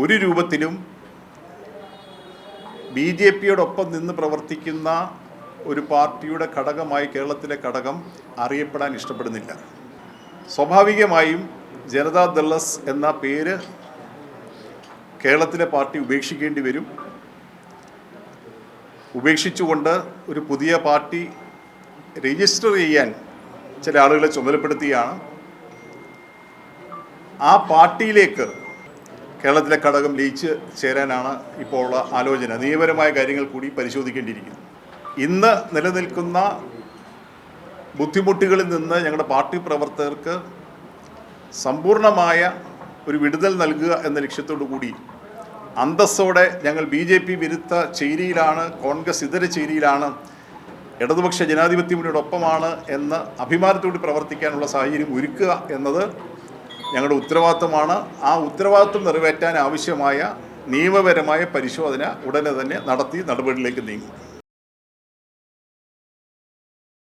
ഒരു രൂപത്തിലും B J പിയോടൊപ്പം നിന്ന് പ്രവർത്തിക്കുന്ന ഒരു പാർട്ടിയുടെ ഘടകമായി കേരളത്തിലെ ഘടകം അറിയപ്പെടാൻ ഇഷ്ടപ്പെടുന്നില്ല. സ്വാഭാവികമായും ജനതാദളസ് എന്ന പേര് കേരളത്തിലെ പാർട്ടി ഉപേക്ഷിക്കേണ്ടി വരും. ഉപേക്ഷിച്ചുകൊണ്ട് ഒരു പുതിയ പാർട്ടി രജിസ്റ്റർ ചെയ്യാൻ ചില ആളുകളെ ചുമതലപ്പെടുത്തിയാണ്. ആ പാർട്ടിയിലേക്ക് കേരളത്തിലെ ഘടകം ലയിച്ച് ചേരാനാണ് ഇപ്പോൾ ഉള്ള ആലോചന. നിയമപരമായ കാര്യങ്ങൾ കൂടി പരിശോധിക്കേണ്ടിയിരിക്കുന്നു. ഇന്ന് നിലനിൽക്കുന്ന ബുദ്ധിമുട്ടുകളിൽ നിന്ന് ഞങ്ങളുടെ പാർട്ടി പ്രവർത്തകർക്ക് സമ്പൂർണമായ ഒരു വിടുതൽ നൽകുക എന്ന ലക്ഷ്യത്തോടു കൂടി അന്തസ്സോടെ ഞങ്ങൾ ബി ജെ പി വിരുദ്ധ ചേരിയിലാണ് കോൺഗ്രസ് ഇതര ചേരിയിലാണ് ഇടതുപക്ഷ ജനാധിപത്യ മുന്നോടൊപ്പമാണ് എന്ന് അഭിമാനത്തോടെ പ്രവർത്തിക്കാനുള്ള സാഹചര്യം ഒരുക്കുക എന്നത് ഞങ്ങളുടെ ഉത്തരവാദിത്തമാണ് ആ ഉത്തരവാദിത്വം നിറവേറ്റാൻ ആവശ്യമായ നിയമപരമായ പരിശോധന ഉടനെ തന്നെ നടത്തി നടപടിയിലേക്ക് നീങ്ങും.